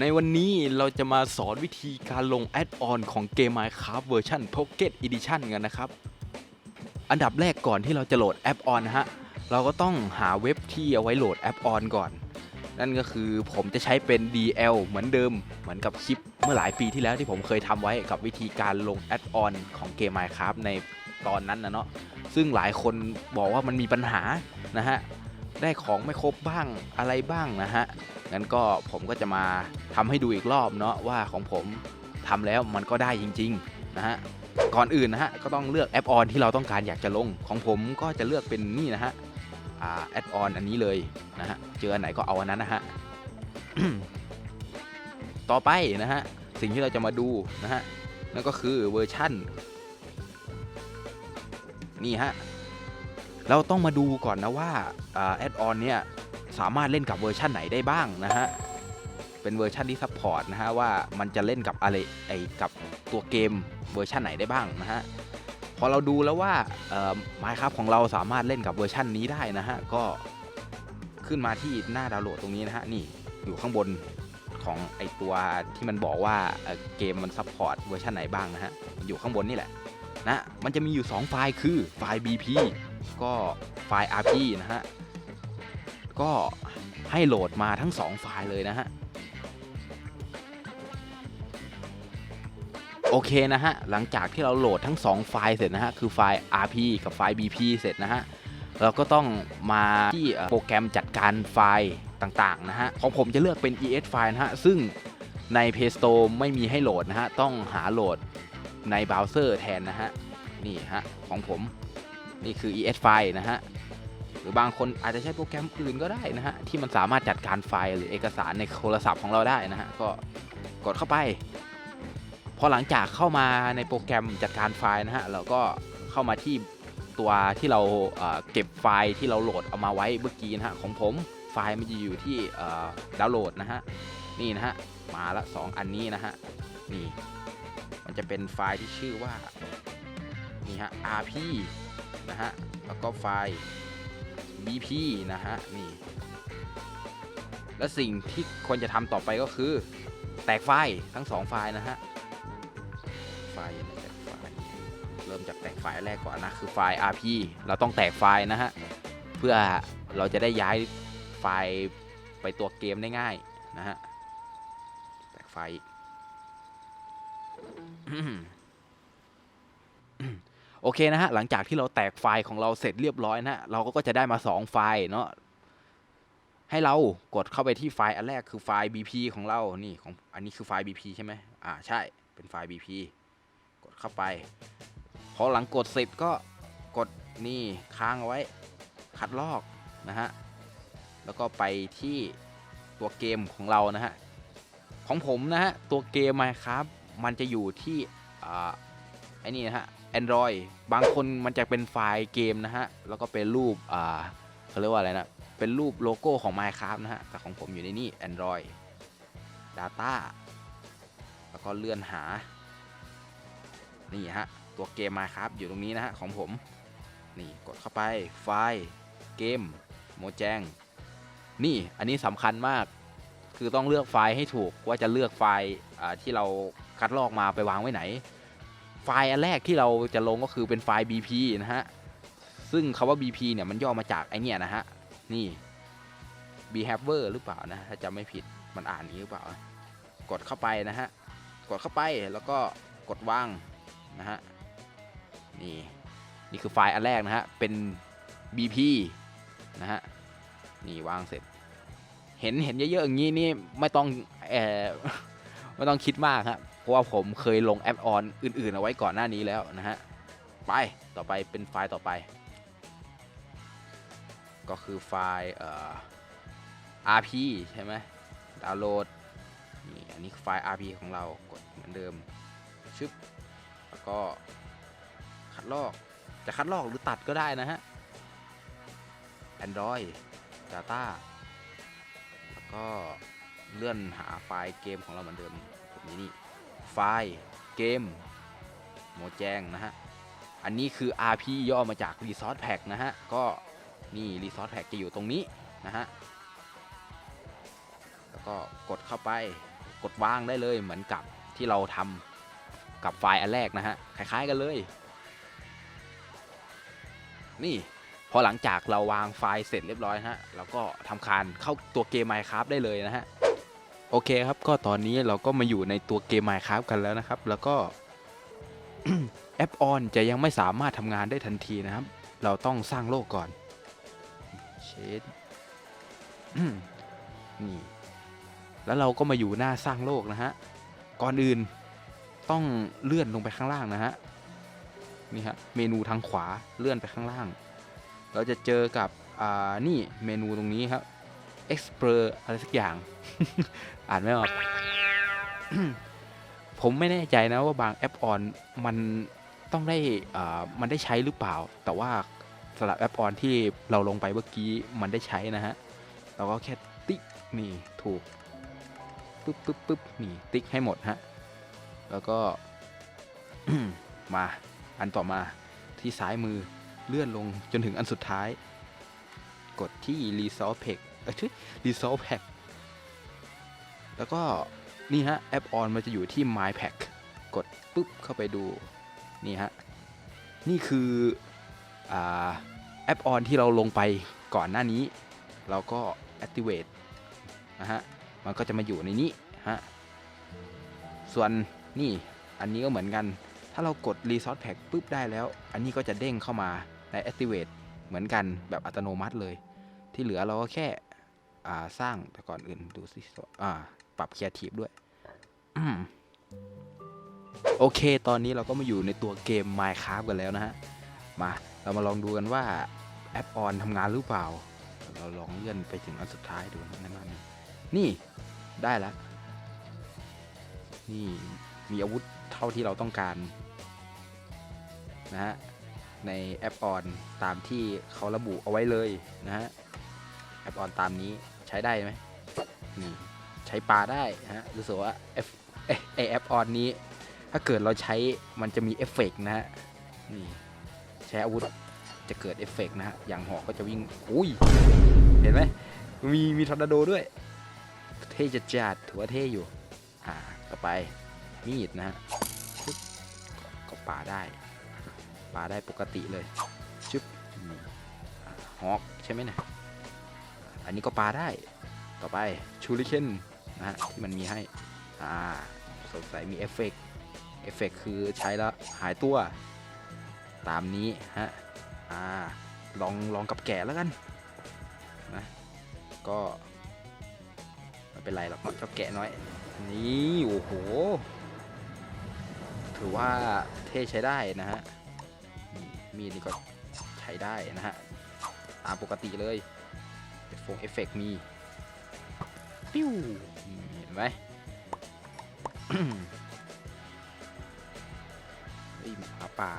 ในวันนี้เราจะมาสอนวิธีการลงแอดออนของเกม Minecraft เวอร์ชัน Pocket Edition กันนะครับ อันดับแรกก่อนที่เราจะโหลดแอปออนนะฮะ เราก็ต้องหาเว็บที่เอาไว้โหลดแอปออนก่อน นั่นก็คือผมจะใช้เป็น DL เหมือนเดิม เหมือนกับคลิปเมื่อหลายปีที่แล้วที่ผมเคยทำไว้กับวิธีการลงแอดออนของเกม Minecraft ในตอนนั้นนะเนาะ ซึ่งหลายคนบอกว่ามันมีปัญหานะฮะ ได้ของไม่ครบบ้างอะไรบ้างนะฮะ งั้นก็ผมก็จะมาทำให้ดูอีกรอบเนาะว่าของผมทำแล้วมันก็ได้จริงๆนะฮะก่อนอื่นนะฮะก็ต้องเลือกแอปออนที่เราต้องการอยากจะลงของผมก็จะเลือกเป็นนี่นะฮะแอดออนอันนี้เลยนะฮะเจออันไหนก็เอาอันนั้นนะฮะต่อไปนะฮะสิ่งที่เราจะมาดูนะฮะนั่นก็คือเวอร์ชั่นนี่ฮะเราต้องมาดูก่อนนะว่าแอดออนเนี่ย สามารถเล่นกับเวอร์ชันไหนได้บ้างนะฮะ เป็นเวอร์ชันที่ซัพพอร์ตนะฮะว่ามันจะเล่นกับอะไรไอกับตัวเกมเวอร์ชันไหนได้บ้างนะฮะ พอเราดูแล้วว่าไมค์ครับของเราสามารถเล่นกับเวอร์ชันนี้ได้นะฮะ ก็ขึ้นมาที่หน้าดาวน์โหลดตรงนี้นะฮะ นี่อยู่ข้างบนของไอตัวที่มันบอกว่าเเกมมันซัพพอร์ตเวอร์ชันไหนบ้างนะฮะ อยู่ข้างบนนี่แหละนะ มันจะมีอยู่ 2 ไฟล์คือไฟล์ BP ก็ไฟล์ RP นะฮะ ก็ให้โหลดมาทั้ง 2 ไฟล์เลยนะฮะ โอเคนะฮะ หลังจากที่เราโหลดทั้ง 2 ไฟล์เสร็จนะฮะ คือไฟล์ RP กับไฟล์ BP เสร็จนะฮะ เราก็ต้องมาที่โปรแกรมจัดการไฟล์ต่างๆนะฮะ ของผมจะเลือกเป็น ES ไฟล์นะฮะ ซึ่งใน Play Store ไม่มีให้โหลดนะฮะ ต้องหาโหลดในเบราว์เซอร์แทนนะฮะ นี่ฮะ ของผม นี่คือ ES ไฟล์นะฮะ หรือบางคนอาจจะใช้โปรแกรมอื่นก็ได้นะฮะที่มันสามารถจัดการไฟล์หรือเอกสารในโทรศัพท์ของเราได้นะฮะก็กดเข้าไป พอหลังจากเข้ามาในโปรแกรมจัดการไฟล์นะฮะเราก็เข้ามาที่ตัวที่เราเเก็บไฟล์ที่เราโหลดเอามาไว้เมื่อกี้นะฮะของผมไฟล์มันจะอยู่ที่ดาวน์โหลดนะฮะนี่นะฮะมาละ 2 อันนี้นะฮะนี่มันจะเป็นไฟล์ที่ชื่อว่านี่ฮะ rp นะฮะแล้วก็ไฟล์ bp นะฮะนี่และสิ่งที่ควรจะทำต่อไปก็คือ แตกไฟล์ทั้ง2ไฟล์นะฮะไฟล์แตกไฟล์เริ่มจากแตกไฟล์แรกก่อนนะคือไฟล์ rp เราต้องแตกไฟล์นะฮะเพื่อเราจะได้ย้ายไฟล์ไปตัวเกมได้ง่ายนะฮะแตกไฟล์ โอเคนะฮะหลังจากที่เราแตกไฟล์ของเราเสร็จเรียบร้อยนะฮะเราก็จะได้มา 2 ไฟล์เนาะให้เรากดเข้าไปที่ไฟล์อันแรกคือไฟล์ BP ของเรานี่ของอันนี้คือไฟล์ BP ใช่ไหมอ่าใช่เป็นไฟล์ BP กดเข้าไปพอหลังกดเสร็จก็กดนี่ค้างเอาไว้คัดลอกนะฮะแล้วก็ไปที่ตัวเกมของเรานะฮะของผมนะฮะตัวเกม Minecraft มันจะอยู่ที่อ่าไอ้นี่นะฮะ Android บางคนมันจะเป็นไฟล์เกมนะฮะ แล้วก็เป็นรูปอ่าเขาเรียกว่าอะไรนะ เป็นรูปโลโก้ของ Minecraft นะฮะ แต่ของผมอยู่ในนี่ Android Data แล้วก็เลื่อนหา นี่ฮะ ตัวเกม Minecraft อยู่ตรงนี้นะฮะ ของผม นี่กดเข้าไปไฟล์เกมโมแจงนี่อันนี้สำคัญมากคือต้องเลือกไฟล์ให้ถูกว่าจะเลือกไฟล์ที่เราคัดลอกมาไปวางไว้ไหน ฟล์อันแรกที่เราจะลงก็คือเป็นไฟล์ BP นะฮะ ซึ่งคาว่า BP เนี่ยมันย่อมาจากไอเนี่ยนะฮะ นี่ behavior หรือเปล่านะ ถ้าจำไม่ผิด มันอ่านงนี้หรือเปล่า กดเข้าไปนะฮะ กดเข้าไปแล้วก็กดวางนะฮะ นี่ นี่คือไฟล์อันแรกนะฮะ เป็น BP นะฮะ นี่วางเสร็จ เห็นเห็นเยอะๆอย่างนี้นี่ไม่ต้องเออไม่ต้องคิดมากครับ ราะว่าผมเคยลงแอปออนอื่นๆ เอาไว้ก่อนหน้านี้แล้วนะฮะ ไป ต่อไปเป็นไฟล์ต่อไป ก็คือไฟล์เอ่อ RP ใช่ไหมดาวน์โหลด นี่อันนี้ไฟล์ RP ของเรา กดเหมือนเดิม ชึบ แล้วก็คัดลอก จะคัดลอกหรือตัดก็ได้นะฮะ Android Data แล้วก็เลื่อนหาไฟล์เกมของเราเหมือนเดิมแบบนี้นี่ ไฟล์ เกม โมแจงนะฮะ อันนี้คือ RP ย่อมาจาก Resource Pack นะฮะ ก็นี่ Resource Pack จะอยู่ตรงนี้นะฮะ แล้วก็กดเข้าไปกดวางได้เลยเหมือนกับที่เราทำกับไฟล์อันแรกนะฮะ คล้ายๆกันเลย นี่พอหลังจากเราวางไฟล์เสร็จเรียบร้อยฮะเราก็ทำการเข้าตัวเกม Minecraft ได้เลยนะฮะ โอเคครับก็ตอนนี้เราก็มาอยู่ในตัวเกม Minecraft กันแล้วนะครับ แล้วก็แอปออนจะยังไม่สามารถทำงานได้ทันทีนะครับ เราต้องสร้างโลกก่อนเชดนี่แล้วเราก็มาอยู่หน้าสร้างโลกนะฮะ ก่อนอื่นต้องเลื่อนลงไปข้างล่างนะฮะ นี่ฮะเมนูทางขวาเลื่อนไปข้างล่าง เราจะเจอกับอ่านี่เมนูตรงนี้ครับ Explore อะไรสักอย่าง อ่านไม่ออก ผมไม่แน่ใจนะว่าบางแอปออนมันต้องได้มันได้ใช้หรือเปล่า แต่ว่าสำหรับแอปออนที่เราลงไปเมื่อกี้มันได้ใช้นะฮะ เราก็แค่ติ๊กนี่ถูกปึ๊บปึ๊บปึ๊บนี่ติ๊กให้หมดฮะ แล้วก็มาอันต่อมาที่ซ้ายมือเลื่อนลงจนถึงอันสุดท้าย กดที่ Resolve Pack เอ้ย ชื่อ Resolve Pack แล้วก็นี่ฮะแอปออนมันจะอยู่ที่ My Pack กดปุ๊บเข้าไปดูนี่ฮะนี่คืออ่าแอปออนที่เราลงไปก่อนหน้านี้ เราก็ activate นะฮะมันก็จะมาอยู่ในนี้ฮะส่วนนี่อันนี้ก็เหมือนกัน ถ้าเรากด resource pack ปุ๊บได้แล้ว อันนี้ก็จะเด้งเข้ามาใน activate เหมือนกันแบบอัตโนมัติเลย ที่เหลือเราก็แค่ สร้างแต่ก่อนอื่นดูสิอ่าปรับ creative ด้วยโอเค ตอนนี้เราก็มาอยู่ในตัวเกม Minecraft กันแล้วนะฮะ มาเรามาลองดูกันว่าแอปออนทำงานหรือเปล่า เราลองเลื่อนไปถึงอันสุดท้ายดูนั่นนั่นนี่ได้แล้ว นี่มีอาวุธเท่าที่เราต้องการนะฮะ ในแอปออนตามที่เขาระบุเอาไว้เลยนะฮะ แอปออนตามนี้ ใช้ได้ไหมนี่ใช้ปลาได้นะฮะรู้สึกว่าเอฟเอยไอแอปออนนี้ ถ้าเกิดเราใช้มันจะมีเอฟเฟกต์นะฮะนี่ใช้อาวุธจะเกิดเอฟเฟกต์นะฮะอย่างหอกก็จะวิ่งอุ้ยเห็นไหมมีมีทอร์นาโดด้วย เท่จัดจัดถือว่าเท่อยู่อ่าต่อไปมีดนะฮะปึ๊บก็ปาได้ปาได้ปกติเลยชึบอืมอ่าฮอกใช่ไหมเนะ อันนี้ก็ปาได้ ต่อไปชูริเคนนะฮะที่มันมีให้ อ่าสงสัยมีเอฟเฟกต์เอฟเฟกต์คือใช้แล้วหายตัว ตามนี้ฮะ อ่า ลองลองกับแกะแล้วกันนะ ก็ไม่เป็นไรหรอกเจ้าแกะน้อย นี่โอ้โห ถือว่าเท่ใช้ได้นะฮะ มีดนี่ก็ใช้ได้นะฮะ ตามปกติเลย เอฟฟงเอฟเฟกต์มี ปิ้วเห็นไหมเฮ้หมาป่า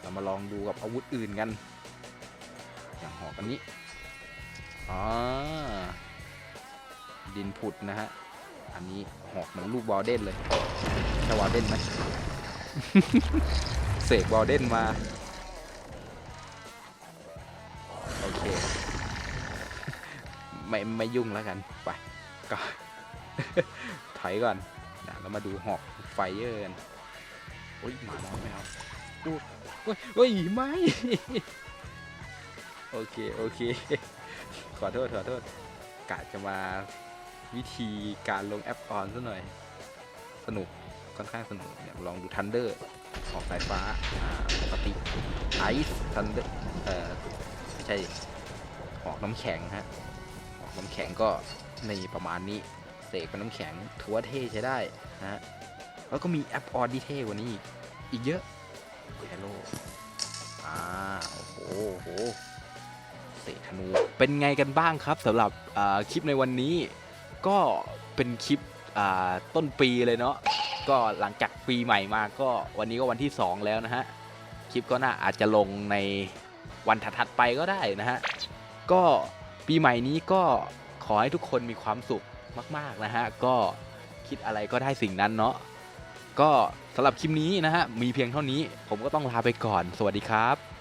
เรามาลองดูกับอาวุธอื่นกัน อย่างหอกอันนี้อ๋อดินผุดนะฮะ อันนี้หอกเหมือนลูกวอลเดนเลยใช่วอลเดนไหม เสกวอลเดนมา ไม่ไม่ยุ่งแล้วกันไปก็ถอยก่อนนะเรามาดูหอกไฟเยอร์กันโอ้ยหมาน้อยไม่เอาดูเฮ้ยเฮ้ยไม่โอเคโอเค ขอโทษขอโทษกะจะมาวิธีการลงแอปออนซะหน่อย สนุกค่อนข้างสนุกเนี่ยลองดูทันเดอร์ออกสายฟ้าปกติไอซ์ทันเดอร์เอ่อไม่ใช่ออกน้ำแข็งฮะ น้ำแข็งก็ในประมาณนี้เสกเป็นน้ำแข็งถือว่าเท่ใช้ได้นะฮะแล้วก็มีแอปออนที่เท่กว่านี้ อีกอีกเยอะแฮลโลอ่าโอ้โหโอ้โหเสกธนูเป็นไงกันบ้างครับสำหรับคลิปในวันนี้ ก็เป็นคลิปต้นปีเลยเนาะก็หลังจากปีใหม่มาก็วันนี้ก็วันที่ 2 แล้วนะฮะคลิปก็น่าอาจจะลงในวันถัดๆไปก็ได้นะฮะก็ ปีใหม่นี้ก็ขอให้ทุกคนมีความสุขมาก ๆ นะฮะ ก็คิดอะไรก็ได้สิ่งนั้นเนาะก็สำหรับคลิปนี้นะฮะ มีเพียงเท่านี้ ผมก็ต้องลาไปก่อน สวัสดีครับ